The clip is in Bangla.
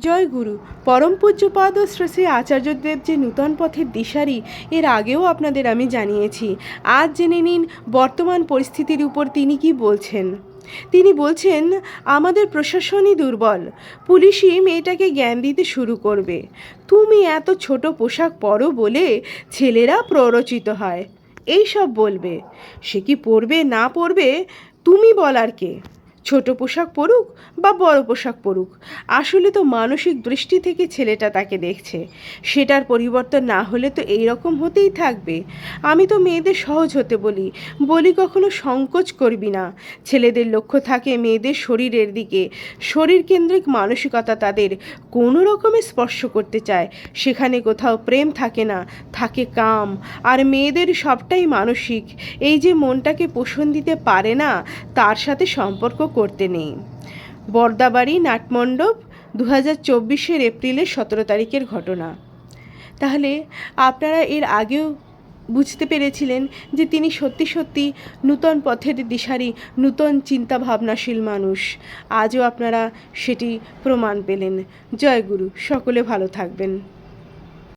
জয় গুরু। পরম পূজ্যপাদ ও শ্রী শ্রী আচার্যদেব যে নূতন পথের দিশারি, এর আগেও আপনাদের আমি জানিয়েছি। আজ জেনে নিন বর্তমান পরিস্থিতির উপর তিনি কি বলছেন। তিনি বলছেন, আমাদের প্রশাসনই দুর্বল। পুলিশই মেয়েটাকে জ্ঞান দিতে শুরু করবে। তুমি এত ছোট পোশাক পরো বলে ছেলেরা প্ররোচিত হয়। এই সব বলবে। সে কি পরবে না পরবে, তুমি বলার কে? ছোট পোশাক পরুক বা বড় পোশাক পরুক, আসলে তো মানসিক দৃষ্টি থেকে ছেলেটা তাকে দেখছে। সেটার পরিবর্তন না হলে তো এই রকম হতেই থাকবে। আমি তো মেয়েদের সহজ হতে বলি বলি কখনো সংকোচ করবি না। ছেলেদের লক্ষ্য থাকে মেয়েদের শরীরের দিকে। শরীর কেন্দ্রিক মানসিকতা তাদের কোনো রকমে স্পর্শ করতে চায়। সেখানে কোথাও প্রেম থাকে না, থাকে কাম। আর মেয়েদের সবটাই মানসিক। এই যে মনটাকে পোষণ দিতে পারে না, তার সাথে সম্পর্ক করতে নেই। বর্দাবাড়ি নাটমণ্ডপ দু হাজার চব্বিশের এপ্রিলের সতেরো তারিখের ঘটনা। তাহলে আপনারা এর আগেও বুঝতে পেরেছিলেন যে তিনি সত্যি সত্যি নূতন পথের দিশারি, নূতন চিন্তা ভাবনাশীল মানুষ। আজও আপনারা সেটি প্রমাণ পেলেন। জয় গুরু, সকলে ভালো থাকবেন।